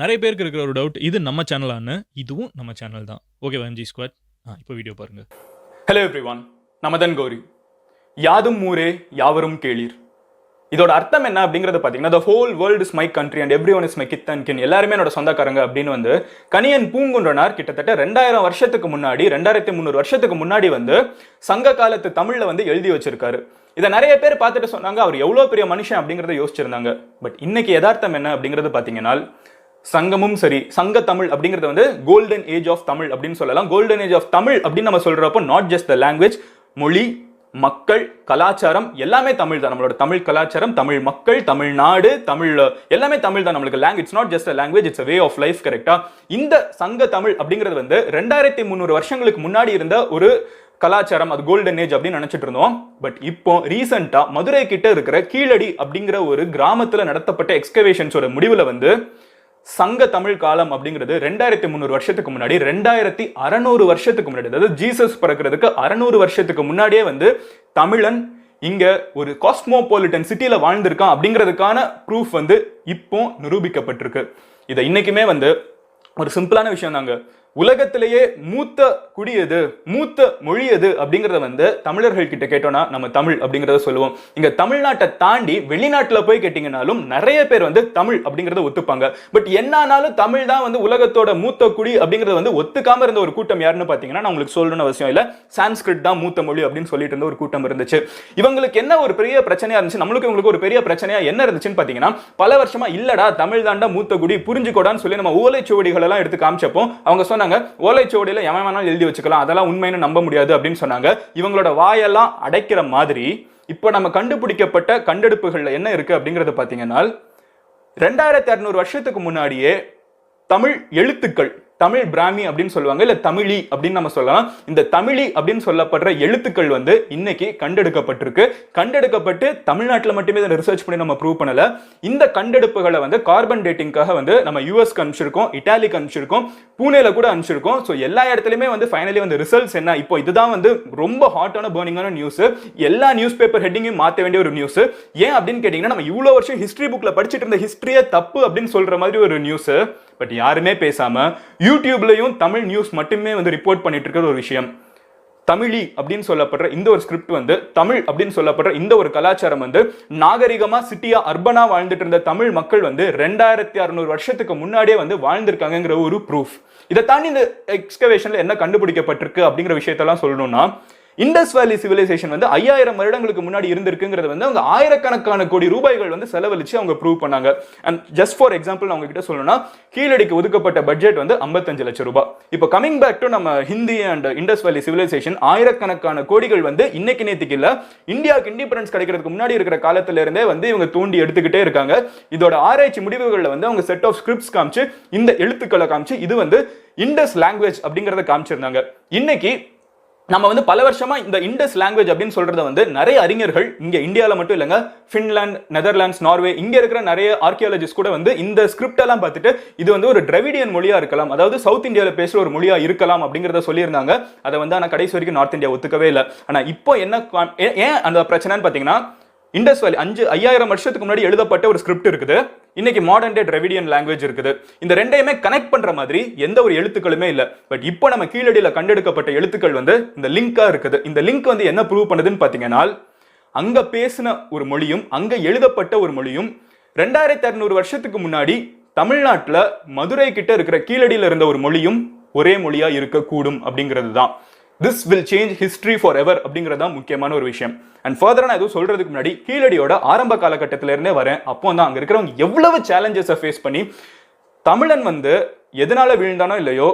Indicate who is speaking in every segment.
Speaker 1: நிறைய பேருக்கு இருக்கிற ஒரு டவுட் இது நம்ம சேனலான்னு இதுவும் நம்ம சேனல் தான். ஓகே எம்ஜி ஸ்குவாட் ஆ இப்போ வீடியோ பாருங்க.
Speaker 2: ஹலோ எவ்ரி ஒன் நமதன் கௌரி. யாதும் ஊரே யாவரும் கேளீர். இதோட அர்த்தம் என்ன அப்படிங்கறத பார்த்தீங்கன்னா the whole world is my country and everyone is my kith and kin எல்லாருமே என்னோட சொந்தக்காரங்க அப்படின்னு வந்து கணியன் பூங்குன்றனார் கிட்டத்தட்ட ரெண்டாயிரம் வருஷத்துக்கு முன்னாடி ரெண்டாயிரத்தி முந்நூறு வருஷத்துக்கு முன்னாடி வந்து சங்க காலத்து தமிழ்ல வந்து எழுதி வச்சிருக்காரு. இதை நிறைய பேர் பார்த்துட்டு சொன்னாங்க அவர் எவ்வளோ பெரிய மனுஷன் அப்படிங்கிறத யோசிச்சிருந்தாங்க. பட் இன்னைக்கு யதார்த்தம் என்ன அப்படிங்கிறது பார்த்தீங்கன்னா சங்கமும் சரி சங்க தமிழ் அப்படிங்கிறது வந்து கோல்டன் ஏஜ் ஆஃப் தமிழ் அப்படின்னு சொல்லலாம். கோல்டன் ஏஜ் ஆஃப் தமிழ் அப்படின்னு நம்ம சொல்றப்போ நாட் ஜஸ்ட் த லாங்குவேஜ் மொழி மக்கள் கலாச்சாரம் எல்லாமே தமிழ் தான். நம்மளோட தமிழ் கலாச்சாரம் தமிழ் மக்கள் தமிழ்நாடு தமிழ் எல்லாமே தமிழ் தான் நம்மளுக்கு. Language not just language it's way of life கரெக்டா இந்த சங்க தமிழ் அப்படிங்கிறது வந்து ரெண்டாயிரத்தி முந்நூறு வருஷங்களுக்கு முன்னாடி இருந்த ஒரு கலாச்சாரம் அது கோல்டன் ஏஜ் அப்படின்னு நினைச்சிட்டு இருந்தோம். பட் இப்போ ரீசெண்டா மதுரை கிட்ட இருக்கிற கீழடி அப்படிங்கிற ஒரு கிராமத்துல நடத்தப்பட்ட எக்ஸ்கவேஷன்ஸோட முடிவுல வந்து சங்க தமிழ் காலம் அப்படிங்கிறது ரெண்டாயிரத்தி முந்நூறு வருஷத்துக்கு முன்னாடி ரெண்டாயிரத்தி அறநூறு வருஷத்துக்கு முன்னாடி அதாவது ஜீசஸ் பிறக்கிறதுக்கு அறநூறு வருஷத்துக்கு முன்னாடியே வந்து தமிழன் இங்க ஒரு காஸ்மோபாலிட்டன் சிட்டியில வாழ்ந்திருக்கான் அப்படிங்கிறதுக்கான ப்ரூஃப் வந்து இப்போ நிரூபிக்கப்பட்டிருக்கு. இதை இன்னைக்குமே வந்து ஒரு சிம்பிளான விஷயம் தாங்க உலகத்திலேயே மூத்த குடி எது மூத்த மொழி எது அப்படிங்கிறத வந்து தமிழர்கள் கிட்ட கேட்டோம்னா நம்ம தமிழ் அப்படிங்கிறத சொல்லுவோம். இங்க தமிழ்நாட்டை தாண்டி வெளிநாட்டுல போய் கேட்டீங்கனாலும் நிறைய பேர் வந்து தமிழ் அப்படிங்கறத ஒத்துப்பாங்க. பட் என்னானாலும் தமிழ் தான் வந்து உலகத்தோட மூத்த குடி அப்படிங்கறத வந்து ஒத்துக்காம இருந்த ஒரு கூட்டம் யாருன்னு பாத்தீங்கன்னா நான் உங்களுக்கு சொல்லணும்னு அவசியம் இல்ல. சான்ஸ்கிரிட் தான் மூத்த மொழி அப்படின்னு சொல்லிட்டு இருந்த ஒரு கூட்டம் இருந்துச்சு. இவங்களுக்கு என்ன ஒரு பெரிய பிரச்சனையா இருந்துச்சு? நம்மளுக்கு இவங்களுக்கு ஒரு பெரிய பிரச்சனையா என்ன இருந்துச்சுன்னு பாத்தீங்கன்னா பல வருஷமா இல்லடா தமிழ் தாண்டா மூத்த குடி புரிஞ்சுக்கோடான்னு சொல்லி நம்ம ஓலைச்சுவடிகள் எல்லாம் எடுத்து காமிச்சப்போ அவங்க சொன்னாங்க ஓலைச்சுவடியில எவன் வேணாலும் எழுதி வச்சுக்கலாம் அதெல்லாம் உண்மைன்னு நம்ப முடியாது அப்படின்னு சொன்னாங்க. இவங்களோட வாயெல்லாம் அடைக்கிற மாதிரி இப்போ நம்ம கண்டுபிடிக்கப்பட்ட கண்டெடுப்புகள்ல என்ன இருக்கு அப்படிங்கிறத பார்த்தீங்கன்னா ரெண்டாயிரத்தி அறுநூறு வருஷத்துக்கு முன்னாடியே தமிழ் எழுத்துக்கள் தமிழ் பிராமி அப்படின்னு சொல்லுவாங்க இல்ல தமிழி அப்படின்னு நம்ம சொல்லலாம். இந்த தமிழி அப்படின்னு சொல்லப்படுற எழுத்துக்கள் வந்து இன்னைக்கு கண்டெடுக்கப்பட்டிருக்கு. கண்டெடுக்கப்பட்டு தமிழ்நாட்டில் மட்டுமே இதை ரிசர்ச் பண்ணி நம்ம ப்ரூவ் பண்ணல. இந்த கண்டெடுப்புகளை வந்து கார்பன் டேட்டிங்காக வந்து நம்ம யூஎஸ்க்கு அனுப்பிச்சிருக்கோம் இட்டாலிக்கு அனுப்பிச்சிருக்கோம் பூனேல கூட அனுப்பிச்சிருக்கோம். ஸோ எல்லா இடத்துலையுமே வந்து ஃபைனலி வந்து ரிசல்ட்ஸ் என்ன? இப்போ இதுதான் வந்து ரொம்ப ஹாட்டான பேர்னிங்கான நியூஸ் எல்லா நியூஸ் பேப்பர் ஹெட்டிங்கையும் மாற்ற வேண்டிய ஒரு நியூஸ் ஏன் அப்படின்னு கேட்டிங்கன்னா நம்ம இவ்வளோ வருஷம் ஹிஸ்ட்ரி புக்ல படிச்சுட்டு இருந்த ஹிஸ்ட்ரியே தப்பு அப்படின்னு சொல்ற மாதிரி ஒரு நியூஸ் பட் யாருமே பேசாம யூடியூப்லேயும் தமிழ் நியூஸ் மட்டுமே வந்து ரிப்போர்ட் பண்ணிட்டு இருக்கிற ஒரு விஷயம். தமிழி அப்படின்னு சொல்லப்படுற இந்த ஒரு ஸ்கிரிப்ட் வந்து தமிழ் அப்படின்னு சொல்லப்படுற இந்த ஒரு கலாச்சாரம் வந்து நாகரிகமா சிட்டியா அர்பனா வாழ்ந்துட்டு இருந்த தமிழ் மக்கள் வந்து ரெண்டாயிரத்தி அறுநூறு வருஷத்துக்கு முன்னாடியே வந்து வாழ்ந்திருக்காங்கங்கிற ஒரு ப்ரூஃப் இதை தாண்டி இந்த எக்ஸ்கவேஷன்ல என்ன கண்டுபிடிக்கப்பட்டிருக்கு அப்படிங்கிற விஷயத்தெல்லாம் சொல்லணும்னா இண்டஸ் வேலி சிவிலைசேஷன் வந்து ஐயாயிரம் வருடங்களுக்கு முன்னாடி இருந்திருக்குங்கிறது வந்து அவங்க ஆயிரக்கணக்கான கோடி ரூபாய்கள் வந்து செலவழிச்சு அவங்க ப்ரூவ் பண்ணாங்க. அண்ட் ஜஸ்ட் ஃபார் எக்ஸாம்பிள் நான் உங்ககிட்ட சொல்லணும்னா கீழடிக்கு ஒதுக்கப்பட்ட பட்ஜெட் வந்து 55 லட்சம் ரூபாய். இப்போ கமிங் பேக் டு நம்ம Hindi and Indus valley civilization ஆயிரக்கணக்கான கோடிகள் வந்து இன்னைக்கு நேத்துக்கு இல்லை இந்தியாவுக்கு இண்டிபெண்டன்ஸ் கிடைக்கிறதுக்கு முன்னாடி இருக்கிற காலத்துல இருந்தே வந்து இவங்க தூண்டி எடுத்துக்கிட்டே இருக்காங்க. இதோட ஆராய்ச்சி முடிவுகளில் வந்து அவங்க செட் ஆஃப் ஸ்கிரிப்ட்ஸ் காமிச்சு இந்த எழுத்துக்களை காமிச்சு இது வந்து இண்டஸ் லாங்குவேஜ் அப்படிங்கிறத காமிச்சிருந்தாங்க. இன்னைக்கு நம்ம வந்து பல வருஷமா இந்த இண்டஸ் லாங்குவேஜ் அப்படின்னு சொல்றத வந்து நிறைய அறிஞர்கள் இங்க இந்தியாவில் மட்டும் இல்லைங்க. ஃபின்லாந்து நெதர்லாண்ட்ஸ் நார்வே இங்க இருக்கிற நிறைய ஆர்கியாலஜிஸ்ட் கூட வந்து இந்த ஸ்கிரிப்ட் எல்லாம் பார்த்துட்டு இது வந்து ஒரு டிரவிடியன் மொழியா இருக்கலாம். அதாவது சவுத் இந்தியாவில் பேசுற ஒரு மொழியா இருக்கலாம் அப்படிங்கிறத சொல்லியிருந்தாங்க. அதை வந்து ஆனால் கடைசி வரைக்கும் நார்த் இந்தியா ஒத்துக்கவே இல்லை. ஆனால் இப்போ என்ன ஏ- ஏன் அந்த பிரச்சனைன்னு பார்த்தீங்கன்னா இண்டஸ் வேலி அஞ்சு ஐயாயிரம் வருஷத்துக்கு முன்னாடி எழுதப்பட்ட ஒரு ஸ்கிரிப்ட் இருக்குது. இன்னைக்கு மாடர்ன் டே டிரவிடியன் லாங்குவேஜ் இருக்குது. இந்த ரெண்டையுமே கனெக்ட் பண்ற மாதிரி எந்த ஒரு எழுத்துக்களுமே இல்ல. பட் இப்போ நம்ம கீழடியில் கண்டெடுக்கப்பட்ட எழுத்துக்கள் வந்து இந்த லிங்கா இருக்குது. இந்த லிங்க் வந்து என்ன ப்ரூவ் பண்ணுதுன்னு பாத்தீங்கன்னா அங்க பேசின ஒரு மொழியும் அங்க எழுதப்பட்ட ஒரு மொழியும் ரெண்டாயிரத்தி அறுநூறு வருஷத்துக்கு முன்னாடி தமிழ்நாட்டில் மதுரை கிட்ட இருக்கிற கீழடியில் இருந்த ஒரு மொழியும் ஒரே மொழியா இருக்கக்கூடும் அப்படிங்கிறது தான் this will change history forever அப்படிங்கிறது தான் முக்கியமான ஒரு விஷயம். அண்ட் ஃபர்தராக நான் எதுவும் சொல்கிறதுக்கு முன்னாடி கீழடியோட ஆரம்ப காலகட்டத்திலேருந்தே வரேன். அப்போ தான் அங்கே இருக்கிறவங்க எவ்வளவு சேலஞ்சஸை ஃபேஸ் பண்ணி தமிழன் வந்து எதனால் வீழ்ந்தானோ இல்லையோ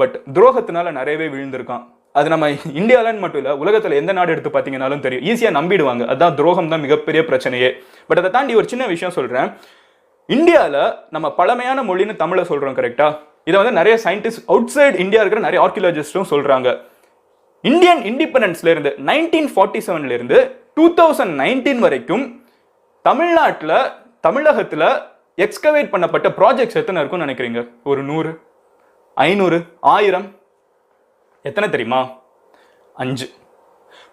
Speaker 2: பட் துரோகத்தினால நிறையவே விழுந்திருக்கான். அது நம்ம இந்தியாவிலன்னு மட்டும் இல்லை உலகத்தில் எந்த நாடு எடுத்து பார்த்தீங்கன்னாலும் தெரியும். ஈஸியாக நம்பிடுவாங்க. அதுதான் துரோகம் தான் மிகப்பெரிய பிரச்சனையே. பட் அதை தாண்டி ஒரு சின்ன விஷயம் சொல்கிறேன் இந்தியாவில் நம்ம பழமையான மொழின்னு தமிழை சொல்கிறோம் கரெக்டாக இதை வந்து நிறைய சயின்டிஸ்ட் அவுட் சைடு இந்தியா இருக்கிற நிறைய ஆர்கியாலஜிஸ்டும் சொல்கிறாங்க இந்தியன் இண்டிபெண்டன்ஸ்ல இருந்து நைன்டீன் ஃபார்ட்டி செவன்ல இருந்து டூ தௌசண்ட் நைன்டீன் வரைக்கும் தமிழ்நாட்டில் தமிழகத்தில் எக்ஸ்கவேட் பண்ணப்பட்ட ப்ராஜெக்ட்ஸ் எத்தனை இருக்கும்னு நினைக்கிறீங்க? ஒரு நூறு ஐநூறு ஆயிரம் எத்தனை தெரியுமா? அஞ்சு.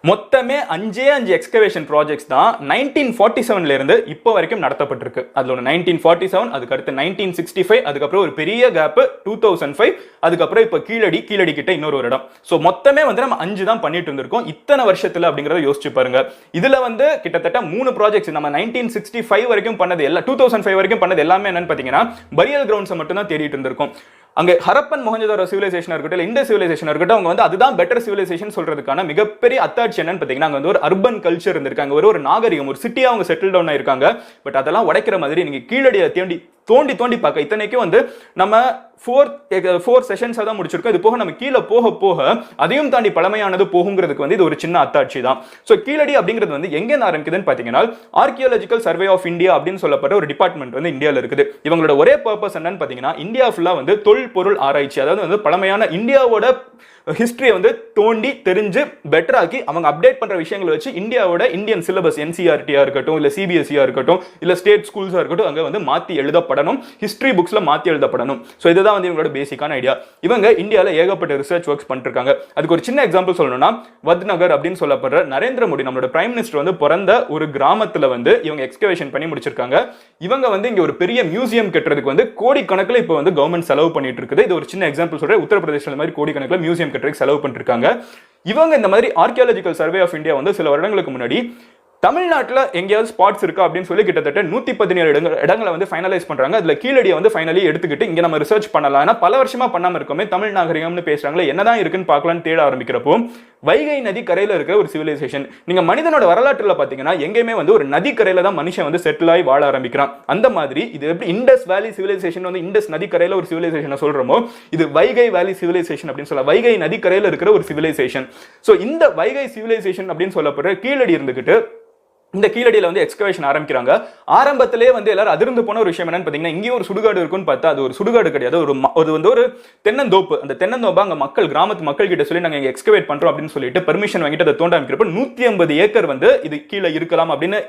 Speaker 2: மொத்தமே அஞ்சே அஞ்சு எக்ஸ்கவேஷன் ப்ராஜெக்ட்ஸ் தான் நைன்டீன் ஃபார்ட்டி செவன்ல இருந்து இப்போ வரைக்கும் நடத்தப்பட்டிருக்கு. அதுல ஒன்று நைன்டீன் ஃபார்ட்டி செவன் அதுக்கடுத்து நைன்டீன் சிக்ஸ்டி ஃபைவ் அதுக்கப்புறம் ஒரு பெரிய கேப்பு டூ தௌசண்ட் ஃபைவ் அதுக்கப்புறம் இப்போ கீழடி கீழடி கிட்ட இன்னொரு ஒரு இடம். ஸோ மொத்தமே வந்து நம்ம அஞ்சு தான் பண்ணிட்டு இருந்திருக்கோம். இத்தனை வருஷத்தில் அப்படிங்கிறத யோசிச்சு பாருங்க. இதுல வந்து கிட்டத்தட்ட மூணு ப்ராஜெக்ட்ஸ் நம்ம நைன்டீன் சிக்ஸ்டி ஃபைவ் வரைக்கும் பண்ணது எல்லா டூ தௌசண்ட் ஃபைவ் வரைக்கும் பண்ணது எல்லாமே என்னன்னு பார்த்தீங்கன்னா பரியல் கிரவுண்ட்ஸை மட்டும் தான் தேடிட்டு இருந்திருக்கும். அங்கே ஹரப்பன் மொஹஞ்சதாரோ சிவிலைசேஷன் இருக்கட்டும் இல்லை இந்த சிவிலைசேஷன் இருக்கட்டும் அவங்க வந்து அதுதான் பெட்டர் சிவிலைசேஷன் சொல்றதுக்கான மிகப்பெரிய அத்தாட்சி என்னன்னு பார்த்தீங்கன்னா அங்கே வந்து ஒரு அர்பன் கல்ச்சர் இருந்திருக்காங்க ஒரு ஒரு நாகரிகம் ஒரு சிட்டியாக அவங்க செட்டில் டவுன் ஆயிருக்காங்க. பட் அதெல்லாம் உடைக்கிற மாதிரி நீங்கள் கீழடியை தேண்டி தோண்டி தோண்டி பார்க்க இத்தனைக்கும் வந்து நம்ம ஃபோர் ஃபோர் செஷன்ஸாக தான் முடிச்சிருக்கோம். இது போக நம்ம கீழே போக போக அதையும் தாண்டி பழமையானது போகுங்கிறதுக்கு வந்து இது ஒரு சின்ன அத்தாட்சி தான். ஸோ கீழடி அப்படிங்கிறது வந்து எங்கே ஆரம்பிக்குதுன்னு பார்த்தீங்கன்னா ஆர்கியாலஜிக்கல் சர்வே ஆஃப் இந்தியா அப்படின்னு சொல்லப்பட்ட ஒரு டிபார்ட்மெண்ட் வந்து இந்தியாவில் இருக்குது. இவங்களோட ஒரே பர்பஸ் என்னன்னு பார்த்தீங்கன்னா இந்தியா ஃபுல்லாக வந்து தொல்பொருள் ஆராய்ச்சி அதாவது வந்து பழமையான இந்தியாவோட ஹிஸ்ட்ரியை வந்து தோண்டி தெரிஞ்சு பெட்டராக்கி அவங்க அப்டேட் பண்ற விஷயங்களை வச்சு இந்தியாவோட இந்தியன் சிலபஸ் என்சிஆர்டியாக இருக்கட்டும் இல்ல சிபிஎஸ்சியா இருக்கட்டும் இல்ல ஸ்டேட் ஸ்கூல்ஸா இருக்கட்டும் அங்க வந்து மாத்தி எழுதப்படணும். ஹிஸ்ட்ரி புக்ஸ்ல மாத்தி எழுதப்படணும். ஸோ இதுதான் வந்து இவங்களோட பேசிக்கான ஐடியா இவங்க இந்தியாவில் ஏகப்பட்ட ரிசர்ச் ஒர்க்ஸ் பண்ணிருக்காங்க. அதுக்கு ஒரு சின்ன எக்ஸாம்பிள் சொல்லணும்னா வத்நகர் அப்படின்னு சொல்லப்படுற நரேந்திர மோடி நம்மளோட பிரைம் மினிஸ்டர் வந்து பிறந்த ஒரு கிராமத்தில் வந்து இவங்க எக்ஸ்கவேஷன் பண்ணி முடிச்சிருக்காங்க. இவங்க வந்து இங்கே ஒரு பெரிய மியூசியம் கட்டுறதுக்கு வந்து கோடிக்கணக்கில் இப்போ வந்து கவர்மெண்ட் செலவு பண்ணிட்டு இருக்குது. இது ஒரு சின்ன எக்ஸாம்பிள் சொல்கிறேன் உத்தரப்பிரதேசல மாதிரி கோடிக்கணக்கில் மியூசியம் கட்டுறதுக்கு செலவு பண்ணிருக்காங்க. இவங்க இந்த மாதிரி ஆர்கியாலஜிக்கல் சர்வே ஆஃப் இந்தியா வந்து சில வருடங்களுக்கு முன்னாடி தமிழ்நாட்டில் எங்கேயாவது ஸ்பாட்ஸ் இருக்கா அப்படின்னு சொல்லி கிட்டத்தட்ட நூத்தி பதினேழு இடங்கள் இடங்களை வந்து ஃபைனலைஸ் பண்றாங்க. அதுல கீழடியை வந்து ஃபைனலி எடுத்துக்கிட்டு இங்க நம்ம ரிசர்ச் பண்ணலாம். ஏன்னா பல வருஷமா பண்ணாம இருக்கோமே தமிழ் நாகரிகம்னு பேசுறாங்களே என்னதான் இருக்குன்னு பார்க்கலாம்னு தேட ஆரம்பிக்கிறப்போ வைகை நதி கரையில இருக்கிற ஒரு சிவிலைசேஷன் நீங்க மனிதனோட வரலாற்றுல பாத்தீங்கன்னா எங்கேயுமே வந்து ஒரு நதி கரையில் தான் மனுஷன் வந்து செட்டில் ஆகி வாழ ஆரம்பிக்கிறான். அந்த மாதிரி இது எப்படி இண்டஸ் வேலி சிவிலைசேஷன் வந்து இண்டஸ் நதி கரையில் ஒரு சிவிலைசேஷனை சொல்றோமோ இது வைகை வேலி சிவிலைசேஷன் அப்படின்னு சொல்ல வைகை நதி இருக்கிற ஒரு சிவிலைசேஷன் ஸோ இந்த வைகை சிவிலைசேஷன் அப்படின்னு சொல்லப்படுற கீழடி இருந்துகிட்டு இந்த கீழடியில் வந்து எக்ஸ்கவேஷன் ஆரம்பிக்கிறாங்க. ஆரம்பத்திலே வந்து எல்லாரும் அதிர்ந்து போன ஒரு விஷயம் என்னன்னு பார்த்தீங்கன்னா இங்கேயும் ஒரு சுடுகாடு இருக்குன்னு பார்த்தா அது ஒரு சுடுகாடு கிடையாது. ஒரு அது வந்து ஒரு தென்னந்தோப்பு. அந்த தென்னந்தோப்பை அங்கே மக்கள் கிராமத்து மக்கள் கிட்ட சொல்லி நாங்கள் எக்ஸ்கவேட் பண்றோம் அப்படின்னு சொல்லிட்டு பெர்மிஷன் வாங்கிட்டு அதை தோண்ட ஆரம்பிக்கிறப்ப நூத்தி ஐம்பது ஏக்கர் வந்து இது கீழே இருக்கலாம் அப்படின்னு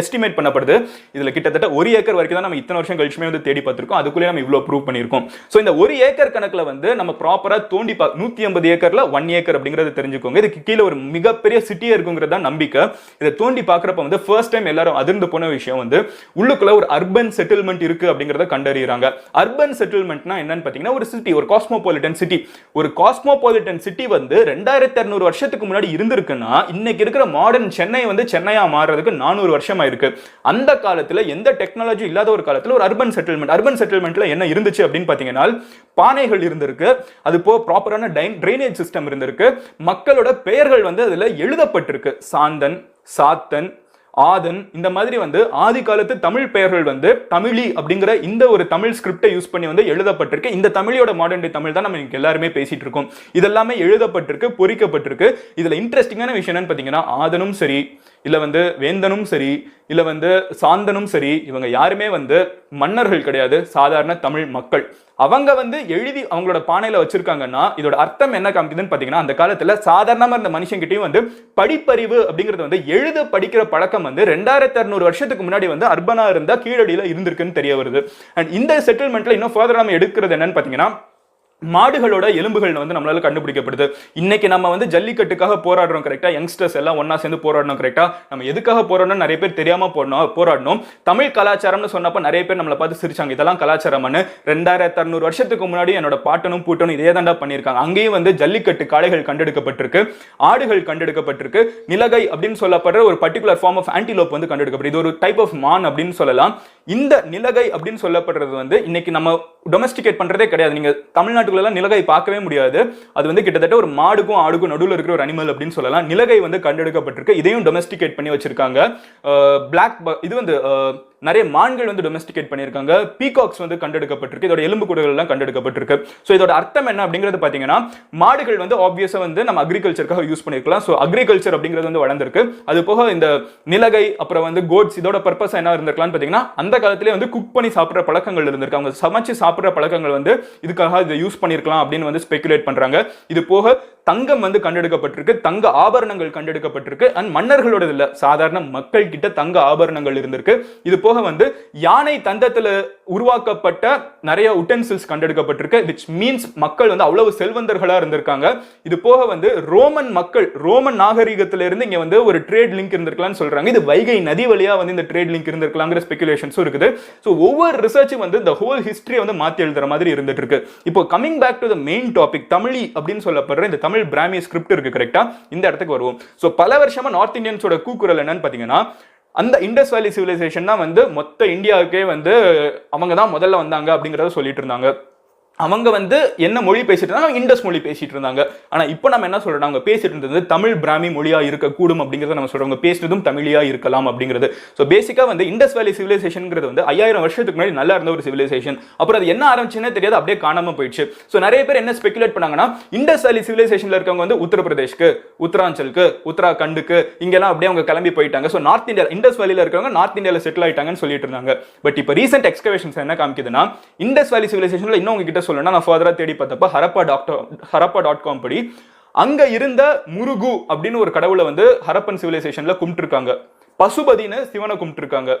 Speaker 2: எஸ்டிமேட் eh, பண்ணப்படுது. இதுல கிட்டத்தட்ட ஒரு ஏக்கர் வரைக்கும் தான் நம்ம இத்தனை வருஷம் கழிச்சுமே வந்து தேடி பார்த்திருக்கோம். அதுக்குள்ளே நம்ம இவ்வளவு ப்ரூவ் பண்ணியிருக்கோம். ஸோ இந்த ஒரு ஏக்கர் கணக்கில் வந்து நம்ம ப்ராப்பரா தோண்டி பா நூத்தி ஐம்பது ஏக்கர்ல ஒன் ஏக்கர் அப்படிங்கிறத தெரிஞ்சுக்கோங்க. இதுக்கு கீழே ஒரு மிகப்பெரிய சிட்டியே இருக்குங்கிறது தான் நம்பிக்கை. இதை தோண்டி பார்க்குறப்ப வந்து ஃபர்ஸ்ட் டைம் எல்லாரும் அதிர்ந்து போன விஷயம் வந்து உள்ளுக்குள்ள ஒரு அர்பன் செட்டில்மெண்ட் இருக்கு அப்படிங்கறத கண்டறியறாங்க. அர்பன் செட்டில்மெண்ட்னா என்னன்னு பாத்தீங்கன்னா ஒரு சிட்டி ஒரு காஸ்மோபாலிட்டன் சிட்டி ஒரு காஸ்மோபாலிட்டன் சிட்டி வந்து ரெண்டாயிரத்தி அறுநூறு வருஷத்துக்கு முன்னாடி இருந்திருக்குன்னா இன்னைக்கு இருக்கிற மாடர்ன் சென்னை வந்து சென்னையா மாறுறதுக்கு நானூறு வருஷம் ஆயிருக்கு. அந்த காலத்துல எந்த டெக்னாலஜி இல்லாத ஒரு காலத்துல ஒரு அர்பன் செட்டில்மெண்ட் அர்பன் செட்டில்மெண்ட்ல என்ன இருந்துச்சு அப்படின்னு பாத்தீங்கன்னா பானைகள் இருந்திருக்கு. அது போக ப்ராப்பரான ட்ரைனேஜ் சிஸ்டம் இருந்திருக்கு. மக்களோட பெயர்கள் வந்து அதுல எழுதப்பட்டிருக்கு. சாந்தன் சாத்தன் ஆதன் இந்த மாதிரி வந்து ஆதி காலத்து தமிழ் பெயர்கள் வந்து தமிழி அப்படிங்கிற இந்த ஒரு தமிழ் ஸ்கிரிப்டை யூஸ் பண்ணி வந்து எழுதப்பட்டிருக்கு. இந்த தமிழோட மாடர்ன் டே தமிழ் தான் நம்ம எல்லாருமே பேசிட்டு இருக்கோம். இதெல்லாமே எழுதப்பட்டிருக்கு பொறிக்கப்பட்டிருக்கு. இதுல இன்ட்ரெஸ்டிங்கான விஷயம் என்னன்னு பாத்தீங்கன்னா ஆதனும் சரி இல்ல வந்து வேந்தனும் சரி இல்ல வந்து சாந்தனும் சரி இவங்க யாருமே வந்து மன்னர்கள் கிடையாது. சாதாரண தமிழ் மக்கள். அவங்க வந்து எழுதி அவங்களோட பானையில வச்சிருக்காங்கன்னா இதோட அர்த்தம் என்ன காமிக்குதுன்னு பாத்தீங்கன்னா அந்த காலத்துல சாதாரணமா இருந்த மனுஷங்கிட்டையும் வந்து படிப்பறிவு அப்படிங்கிறது வந்து எழுத படிக்கிற பழக்கம் வந்து ரெண்டாயிரத்தி அறுநூறு வருஷத்துக்கு முன்னாடி வந்து அர்பனா இருந்தா கீழடியில இருந்திருக்குன்னு தெரிய வருது. அண்ட் இந்த செட்டில்மெண்ட்ல இன்னும் ஃபர்தர் நம்ம எடுக்கிறது என்னன்னு பாத்தீங்கன்னா மாடுகளோட எலும்புகள் வந்து நம்மளால கண்டுபிடிக்கப்படுது. இன்னைக்கு நம்ம வந்து ஜல்லிக்கட்டுக்காக போராடுறோம் கரெக்டா யங்ஸ்டர்ஸ் எல்லாம் ஒன்னா சேர்ந்து போராடணும் கரெக்டா நம்ம எதுக்காக போராடணும் நிறைய பேர் தெரியாம போடணும் போராடணும். தமிழ் கலாச்சாரம்னு சொன்னப்ப நிறைய பேர் நம்மளை பார்த்து சிரிச்சாங்க. இதெல்லாம் கலாச்சாரம்னு ரெண்டாயிரத்தி அறுநூறு வருஷத்துக்கு முன்னாடி என்னோட பாட்டனும் பூட்டனும் இதே தாண்டா பண்ணியிருக்காங்க. அங்கேயும் வந்து ஜல்லிக்கட்டு காளைகள் கண்டெடுக்கப்பட்டிருக்கு ஆடுகள் கண்டெடுக்கப்பட்டிருக்கு. நிலகை அப்படின்னு சொல்லப்படுற ஒரு பர்டிகுலர் ஃபார்ம் ஆஃப் ஆன்டிலோப் வந்து கண்டெடுக்கப்படுது இது ஒரு டைப் ஆஃப் மான் அப்படின்னு சொல்லலாம். இந்த நிலகை அப்படின்னு சொல்லப்படுறது வந்து இன்னைக்கு நம்ம டொமஸ்டிகேட் பண்ணுறதே கிடையாது. நீங்கள் தமிழ்நாட்டுக்குள்ளெல்லாம் நிலகை பார்க்கவே முடியாது. அது வந்து கிட்டத்தட்ட ஒரு மாடுக்கும் ஆடுக்கும் நடுவில் இருக்கிற ஒரு அனிமல் அப்படின்னு சொல்லலாம். நிலகை வந்து கண்டெடுக்கப்பட்டிருக்கு. இதையும் டொமஸ்டிகேட் பண்ணி வச்சிருக்காங்க. பிளாக் இது வந்து நிறைய மான்கள் வந்து டொமஸ்டிகேட் பண்ணியிருக்காங்க. பீகாக்ஸ் வந்து கண்டெடுக்கப்பட்டிருக்கு. இதோட எலும்பு கூடுகள் எல்லாம் கண்டெடுக்கப்பட்டிருக்கு. ஸோ இதோட அர்த்தம் என்ன அப்படிங்கிறது பார்த்தீங்கன்னா மாடுகள் வந்து ஆப்வியஸாக வந்து நம்ம அக்ரிகல்ச்சருக்காக யூஸ் பண்ணிருக்கலாம் ஸோ அக்ரிகல்ச்சர் அப்படிங்கிறது வந்து வளர்ந்துருக்கு. அது போக இந்த நிலகை அப்புறம் வந்து கோட்ஸ் இதோட பர்பஸ் என்ன இருந்திருக்கலாம்னு பார்த்தீங்கன்னா அந்த காலத்திலே வந்து குக் பண்ணி சாப்பிட்ற பழக்கங்கள் இருந்திருக்கு. அவங்க சமைச்சு சாப்பிட்ற பழக்கங்கள் வந்து இதுக்காக இதை யூஸ் பண்ணிருக்கலாம் அப்படின்னு வந்து ஸ்பெகுலேட் பண்ணுறாங்க இது போக தங்கம் வந்து கண்டெடுக்கப்பட்டிருக்கு தங்க ஆபரணங்கள் கண்டெடுக்கப்பட்டிருக்கு. அண்ட் மன்னர்களோட இல்ல சாதாரண மக்கள் கிட்ட தங்க ஆபரணங்கள் இருந்திருக்கு. இது போக வந்து யானை தந்தத்துல உருவாக்கப்பட்ட நிறைய உட்டென்சில்ஸ் கண்டெடுக்கப்பட்டிருக்கு விச் மீன்ஸ் மக்கள் வந்து அவ்வளவு செல்வந்தர்களா இருந்திருக்காங்க. இது போக வந்து ரோமன் மக்கள் ரோமன் நாகரிகத்துல இருந்து இங்க வந்து ஒரு ட்ரேட் லிங்க் இருந்திருக்கலாம்னு சொல்றாங்க. இது வைகை நதி வழியா வந்து இந்த ட்ரேட் லிங்க் இருந்திருக்கலாங்கிற ஸ்பெகுலேஷன்ஸும் இருக்குது. ஸோ ஒவ்வொரு ரிசர்ச்சும் வந்து இந்த ஹோல் ஹிஸ்டரி வந்து மாத்தி எழுதுற மாதிரி இருந்துட்டு இருக்கு. இப்போ coming back to the main topic Tamili அப்படின்னு சொல்லப்படுற இந்த தமிழ் பிராமி ஸ்கிரிப்ட் இருக்கு கரெக்டா இந்த இடத்துக்கு வருவோம். ஸோ பல வருஷமா நார்த் இந்தியன்ஸோட கூக்குரல் என்னன்னு பாத்தீங்கன்னா அந்த இண்டஸ் வேலி சிவிலைசேஷன் தான் வந்து மொத்த இந்தியாவுக்கே வந்து அவங்க தான் முதல்ல வந்தாங்க அப்படிங்கறத சொல்லிட்டு இருந்தாங்க. அவங்க வந்து என்ன மொழி பேசிட்டு இருந்தாங்க இண்டஸ் மொழி பேசிட்டு இருந்தாங்க. ஆனால் இப்போ நம்ம என்ன சொல்கிறோம் அவங்க பேசிட்டு இருந்தது தமிழ் பிராமி மொழியாக இருக்கக்கூடும் அப்படிங்கிறத நம்ம சொல்கிறோம் அவங்க பேசுறதும் தமிழியாக இருக்கலாம் அப்படிங்கிறது. ஸோ பேசிக்காக வந்து இண்டஸ் வேலி சிவிலைசேஷன்ங்கிறது வந்து ஐயாயிரம் வருஷத்துக்கு முன்னாடி நல்லா இருந்த ஒரு சிவிலைசேஷன் அப்புறம் அது என்ன ஆரம்பிச்சுன்னே தெரியாது அப்படியே காணாமல் போயிடுச்சு. ஸோ நிறைய பேர் என்ன ஸ்பெகுலேட் பண்ணாங்கன்னா இண்டஸ் வேலி சிவிலைசேஷனில் இருக்கவங்க வந்து உத்தரப்பிரதேஷ்க்கு உத்தராஞ்சலுக்கு உத்தராகண்டுக்கு இங்கெல்லாம் அப்படியே அவங்க கிளம்பி போயிட்டாங்க. ஸோ நார்த் இந்தியா இண்டஸ் வேலியில் இருக்கவங்க நார்த் இந்தியாவில் செட்டில் ஆயிட்டாங்கன்னு சொல்லிட்டு இருந்தாங்க. பட் இப்போ ரீசெண்ட் எக்ஸ்கவேஷன்ஸ் என்ன காமிக்குதுன்னா இண்டஸ் வேலி சிவிலைசேஷனில் இன்னும் உங்ககிட்ட சொல்லணும்னா நான் ஃபர்தராக தேடி பார்த்தப்ப Harappa doctor Harappa dot com படி அங்க இருந்த முருகு அப்படின்னு ஒரு கடவுளை வந்து ஹரப்பன் சிவிலைசேஷனில் கும்பிட்டுருக்காங்க. பசுபதினு சிவனை கும்பிட்டுருக்காங்க.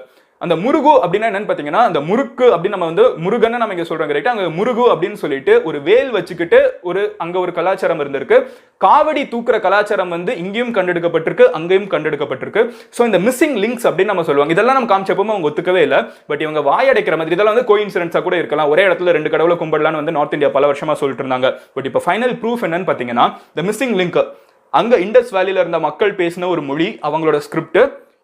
Speaker 2: அந்த முருகு அப்படின்னா என்னன்னு பார்த்தீங்கன்னா அந்த முறுக்கு அப்படின்னு நம்ம வந்து முருகன்னு நம்ம இங்கே சொல்கிறோம் கரெக்டாக அங்கே முருகு அப்படின்னு சொல்லிட்டு ஒரு வேல் வச்சுக்கிட்டு ஒரு அங்கே ஒரு கலாச்சாரம் இருந்திருக்கு. காவடி தூக்குற கலாச்சாரம் வந்து இங்கேயும் கண்டெடுக்கப்பட்டிருக்கு அங்கேயும் கண்டெடுக்கப்பட்டிருக்கு. ஸோ இந்த மிஸ்ஸிங் லிங்க்ஸ் அப்படின்னு நம்ம சொல்லுவாங்க. இதெல்லாம் நம்ம காமிச்சப்போ அவங்க ஒத்துக்கவே இல்லை. பட் இவங்க வாயடைக்கிற மாதிரி இதெல்லாம் வந்து கோ கூட இருக்கலாம். ஒரே இடத்துல ரெண்டு கடவுளை கும்பிடலான்னு வந்து நார்த் இந்தியா பல வருஷமாக சொல்லிட்டு இருந்தாங்க. பட் இப்போ ஃபைனல் ப்ரூஃப் என்னன்னு பார்த்தீங்கன்னா இந்த மிஸ்ஸிங் லிங்க் அங்கே இண்டஸ் வேலியில் இருந்த மக்கள் பேசின ஒரு மொழி அவங்களோட ஸ்கிரிப்ட்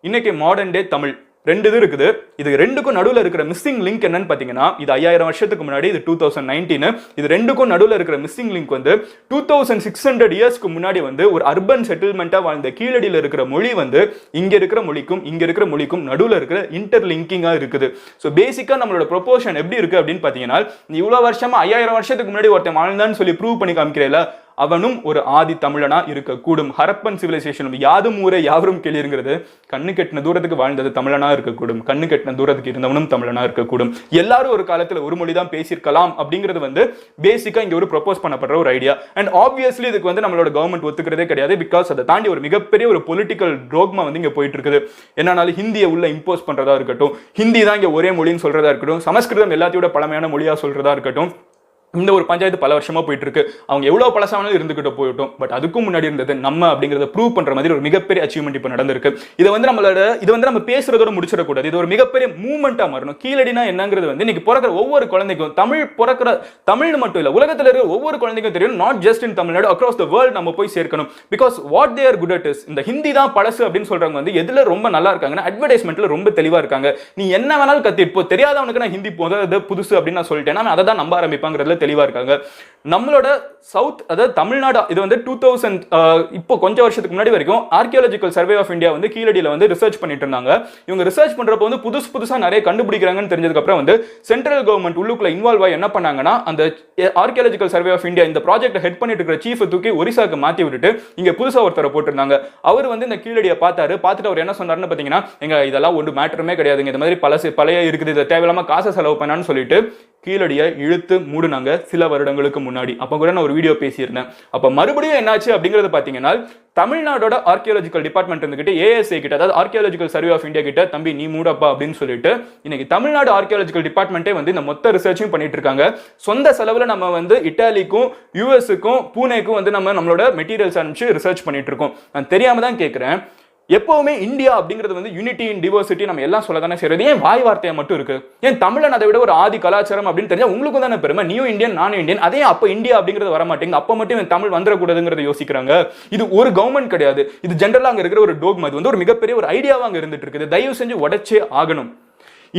Speaker 2: இன்னைக்கு மாடர்ன் டே தமிழ். ரெண்டு இது இருக்குது. இது ரெண்டுக்கும் நடுவில் இருக்கிற மிஸ்ஸிங் லிங்க் என்னன்னு பார்த்தீங்கன்னா இது ஐயாயிரம் வருஷத்துக்கு முன்னாடி இது டூ தௌசண்ட் நைன்டீன் இது ரெண்டுக்கும் நடுவில் இருக்கிற மிஸ்ஸிங் லிங்க் வந்து டூ தௌசண்ட் சிக்ஸ் ஹண்ட்ரட் இயர்ஸ்க்கு முன்னாடி வந்து ஒரு அர்பன் செட்டில்மெண்ட்டாக வாழ்ந்த கீழடியில் இருக்கிற மொழி வந்து இங்கே இருக்கிற மொழிக்கும் இங்கே இருக்கிற மொழிக்கும் நடுவில் இருக்கிற இன்டர் லிங்கிங்காக இருக்குது ஸோ பேசிக்காக நம்மளோட ப்ரொபோஷன் எப்படி இருக்குது அப்படின்னு பார்த்தீங்கன்னா இவ்வளோ வருஷமாக ஐயாயிரம் வருஷத்துக்கு முன்னாடி ஒருத்தன் வாழ்ந்தான்னு சொல்லி ப்ரூவ் பண்ணி காமிக்கிறேன் அவனும் ஒரு ஆதி தமிழனா இருக்கக்கூடும். ஹரப்பன் சிவிலைசேஷன் யாதும் ஊரே யாவரும் கேள்விங்கிறது கண்ணு கெட்டின தூரத்துக்கு வாழ்ந்தது தமிழனா இருக்கக்கூடும். கண்ணு கெட்டின தூரத்துக்கு இருந்தவனும் தமிழனா இருக்கக்கூடும். எல்லாரும் ஒரு காலத்துல ஒரு மொழி தான் பேசியிருக்கலாம் அப்படிங்கிறது வந்து பேசிக்கா இங்க ஒரு ப்ரொபோஸ் பண்ணப்படுற ஒரு ஐடியா அண்ட் ஆப்வியஸ்லி இதுக்கு வந்து நம்மளோட கவர்மெண்ட் ஒத்துக்கிறதே கிடையாது பிகாஸ் அதை தாண்டி ஒரு மிகப்பெரிய ஒரு பொலிட்டிக்கல் ட்ரோக்மா வந்து இங்க போயிட்டு இருக்குது என்னன்னாலும் ஹிந்தியை உள்ள இம்போஸ் பண்றதா இருக்கட்டும். ஹிந்தி தான் இங்க ஒரே மொழின்னு சொல்றதா இருக்கட்டும். சமஸ்கிருதம் எல்லாத்தையோட பழமையான மொழியா சொல்றதா இருக்கட்டும். இந்த ஒரு பஞ்சாயத்து பல வருஷமா போயிட்டு இருக்கு அவங்க எவ்வளவு பழசானாலும் இருந்துகிட்டு போயிட்டோம் பட் அதுக்கும் முன்னாடி இருந்தது நம்ம அப்படிங்கறத ப்ரூவ் பண்ற மாதிரி ஒரு மிகப்பெரிய அச்சீவ்மெண்ட் இப்போ நடந்திருக்கு. இதை வந்து நம்மளோட இது வந்து நம்ம பேசுறதோட முடிச்சிடக்கூடாது. இது ஒரு மிகப்பெரிய மூவ்மெண்டா மாறணும். கீழடினா என்னங்கிறது வந்து இன்னைக்கு பிறக்கிற ஒவ்வொரு குழந்தைக்கும் தமிழ் பிறக்கிற தமிழ் மட்டும் இல்ல உலகத்துல இருக்கிற ஒவ்வொரு குழந்தைக்கும் தெரியும் not just in Tamil Nadu across the world நம்ம போய் சேர்க்கணும். Because what they're good at is இந்த ஹிந்தி தான் பழசு அப்படின்னு சொல்றவங்க வந்து எதுல ரொம்ப நல்லா இருக்காங்கன்னா அட்வர்டைஸ்மெண்ட்ல ரொம்ப தெளிவா இருக்காங்க. நீ என்ன வேணாலும் கத்தி இப்போ தெரியாதவனுக்கு நான் ஹிந்தி போது புதுசு அப்படின்னு நான் சொல்லிட்டேன் அதை தான் நம்ப ஆரம்பிப்பாங்கிறதுல தெளிவா இருக்காங்க. நம்மளோட சவுத் அதாவது தமிழ்நாடு இது வந்து டூ தௌசண்ட் இப்போ கொஞ்சம் வருஷத்துக்கு முன்னாடி வரைக்கும் ஆர்கியாலஜிக்கல் சர்வே ஆஃப் இந்தியா வந்து கீழடியில் வந்து ரிசர்ச் பண்ணிட்டு இருந்தாங்க. இவங்க ரிசர்ச் பண்றப்போ வந்து புதுசு புதுசா நிறைய கண்டுபிடிக்கிறாங்கன்னு தெரிஞ்சதுக்கப்புறம் வந்து சென்ட்ரல் கவர்மெண்ட் உள்ளுக்குள்ள இன்வால்வ் ஆகி என்ன பண்ணாங்கன்னா அந்த ஆர்கியாலஜிக்கல் சர்வே ஆஃப் இந்தியா இந்த ப்ராஜெக்ட் ஹெட் பண்ணிட்டு இருக்கிற சீஃபை தூக்கி ஒரிசாக்கு மாற்றி விட்டுட்டு இங்கே புதுசாக ஒருத்தரை போட்டிருந்தாங்க. அவர் வந்து இந்த கீழடியை பார்த்தாரு. பார்த்துட்டு அவர் என்ன சொன்னார்னு பார்த்தீங்கன்னா எங்க இதெல்லாம் ஒன்று மேட்டருமே கிடையாதுங்க. இந்த மாதிரி பழசு பழைய இருக்குது. இதை தேவையில்லாமல் காசை செலவு பண்ணான்னு சொல்லிட்டு கீழடியை இழுத்து மூடுனாங்க சில வருடங்களுக்கு முன்னாடி. அப்போ கூட நான் ஒரு வீடியோ பேசியிருந்தேன். அப்போ மறுபடியும் என்னாச்சு அப்படிங்கிறது பார்த்தீங்கன்னா தமிழ்நாடோட ஆர்கியாலஜிக்கல் டிபார்ட்மெண்ட் இருந்துகிட்டு ஏஎஸ்ஐ கிட்ட அதாவது ஆர்கியாலஜிக்கல் சர்வே ஆஃப் இந்தியா கிட்ட தம்பி நீ மூடப்பா அப்படின்னு சொல்லிட்டு இன்னைக்கு தமிழ்நாடு ஆர்கியாலஜிக்கல் டிபார்ட்மெண்ட்டே வந்து இந்த மொத்த ரிசர்ச்சும் பண்ணிட்டு இருக்காங்க. சொந்த செலவில் நம்ம வந்து இட்டாலிக்கும் யூஎஸுக்கும் பூனேக்கும் வந்து நம்ம நம்மளோட மெட்டீரியல்ஸ் அனுப்பிச்சு ரிசர்ச் பண்ணிட்டு இருக்கோம். நான் தெரியாம தான் கேட்குறேன் எப்பவுமே இந்தியா அப்படிங்கிறது வந்து யூனிட்டி இன் டிவர்சிட்டி நம்ம எல்லாம் சொல்ல தானே செய்யறது. ஏன் வாய் வார்த்தையை மட்டும் இருக்கு? ஏன் தமிழன் அதை விட ஒரு ஆதி கலாச்சாரம் அப்படின்னு தெரிஞ்சா உங்களுக்கும் தானே பெருமை? நியூ இந்தியன் நான் இந்தியன். அதே அப்ப இந்தியா அப்படிங்கிறது வர மாட்டேங்க அப்ப மட்டும் இவன் தமிழ் வந்துடக்கூடாதுங்கிறத யோசிக்கிறாங்க. இது ஒரு கவர்மெண்ட் கிடையாது. இது ஜென்ரலா அங்க இருக்கிற ஒரு டோக்மா இது வந்து ஒரு மிகப்பெரிய ஒரு ஐடியாவா அங்க இருந்துட்டு இருக்குது. தயவு செஞ்சு உடச்சே ஆகணும்.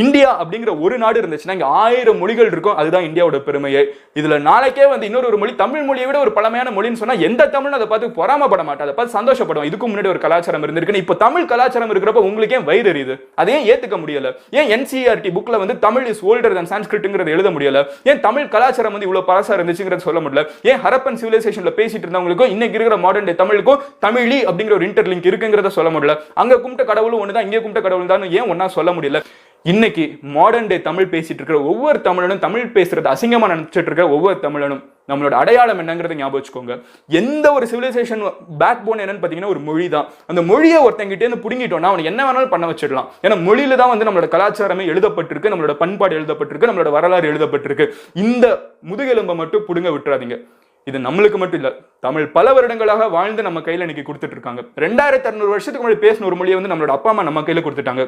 Speaker 2: இந்தியா அப்படிங்கிற ஒரு நாடு இருந்துச்சுன்னா இங்க ஆயிரம் மொழிகள் இருக்கும். அதுதான் இந்தியாவோட பெருமையே. இதுல நாளைக்கே வந்து இன்னொரு ஒரு மொழி தமிழ் மொழியை விட ஒரு பழமையான மொழின்னு சொன்னா எந்த தமிழ் அதை பார்த்து பொறாமப்பட மாட்டேன் அதை பார்த்து சந்தோஷப்படுவோம் இதுக்கு முன்னாடி ஒரு கலாச்சாரம் இருந்திருக்குன்னு இப்போ தமிழ் கலாச்சாரம் இருக்கிறப்ப உங்களுக்கு ஏன் வயிறு எரியுது. அதையே ஏற்றுக்க ஏத்துக்க முடியல? ஏன் என்சிஆர்டி புக்ல வந்து தமிழ் இஸ் ஓல்டர் தன் சான்ஸ்கிரிட்ங்கிறது எழுத முடியல? ஏன் தமிழ் கலாச்சாரம் வந்து இவ்வளவு பரசாக இருந்துச்சுங்கிறது சொல்ல முடியல? ஏன் ஹரப்பன் சிவிலைசேஷன்ல பேசிட்டு இருந்தவங்களுக்கும் இன்னைக்கு இருக்கிற மாடர்ன் டே தமிழுக்கும் தமிழி அப்படிங்கிற ஒரு இன்டர்லிங்க் இருக்குங்கிறத சொல்ல முடியல? அங்க கும்பிட்ட கடவுளும் ஒண்ணுதான் இங்கே கும்பிட்ட கடவுள் தான் ஏன் ஒன்னா சொல்ல முடியல? இன்னைக்கு மாடர்ன் டே தமிழ் பேசிட்டு இருக்கிற ஒவ்வொரு தமிழனும் தமிழ் பேசுறது அசிங்கமா நினைச்சிட்டு இருக்கிற ஒவ்வொரு தமிழனும் நம்மளோட அடையாளம் என்னங்கிறத ஞாபகம் வச்சுக்கோங்க. எந்த ஒரு சிவிலைசேஷன் பேக் போன் என்னன்னு பார்த்தீங்கன்னா ஒரு மொழி தான் அந்த மொழியை ஒருத்தங்கிட்டே இருந்து புடுங்கிட்டோம்னா அவன் என்ன வேணாலும் பண்ண வச்சிடலாம். ஏன்னா மொழியில தான் வந்து நம்மளோட கலாச்சாரமே எழுதப்பட்டிருக்கு நம்மளோட பண்பாடு எழுதப்பட்டிருக்கு நம்மளோட வரலாறு எழுதப்பட்டிருக்கு. இந்த முதுகெலும்பை மட்டும் புடுங்க விட்டுறாதீங்க. இது நம்மளுக்கு மட்டும் இல்லை தமிழ் பல வருடங்களாக வாழ்ந்து நம்ம கையில் இன்னைக்கு கொடுத்துட்டு இருக்காங்க. ரெண்டாயிரத்தி அறுநூறு வருஷத்துக்கு முன்னாடி பேசின ஒரு மொழியை வந்து நம்மளோட அப்பா அம்மா நம்ம கையில் கொடுத்துட்டாங்க.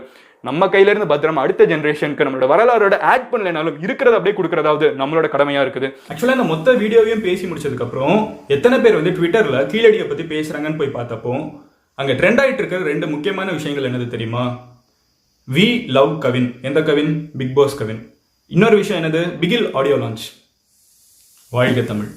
Speaker 2: நம்ம கையிலேருந்து பத்திரமா அடுத்த ஜென்ரேஷனுக்கு நம்மளோட வரலாறோட ஆட் பண்ணலைனாலும் இருக்கிறத அப்படியே கொடுக்கறதாவது நம்மளோட கடமையாக இருக்குது.
Speaker 3: ஆக்சுவலாக இந்த மொத்த வீடியோவையும் பேசி முடிச்சதுக்கப்புறம் எத்தனை பேர் வந்து ட்விட்டரில் கீழடியை பற்றி பேசுகிறாங்கன்னு போய் பார்த்தப்போ அங்கே ட்ரெண்ட் ஆகிட்டு இருக்கிற ரெண்டு முக்கியமான விஷயங்கள் என்னது தெரியுமா? வி லவ் கவின் எந்த கவின் பிக் பாஸ் கவின் இன்னொரு விஷயம் என்னது? பிகில் ஆடியோ லான்ச் வாழ்க தமிழ்.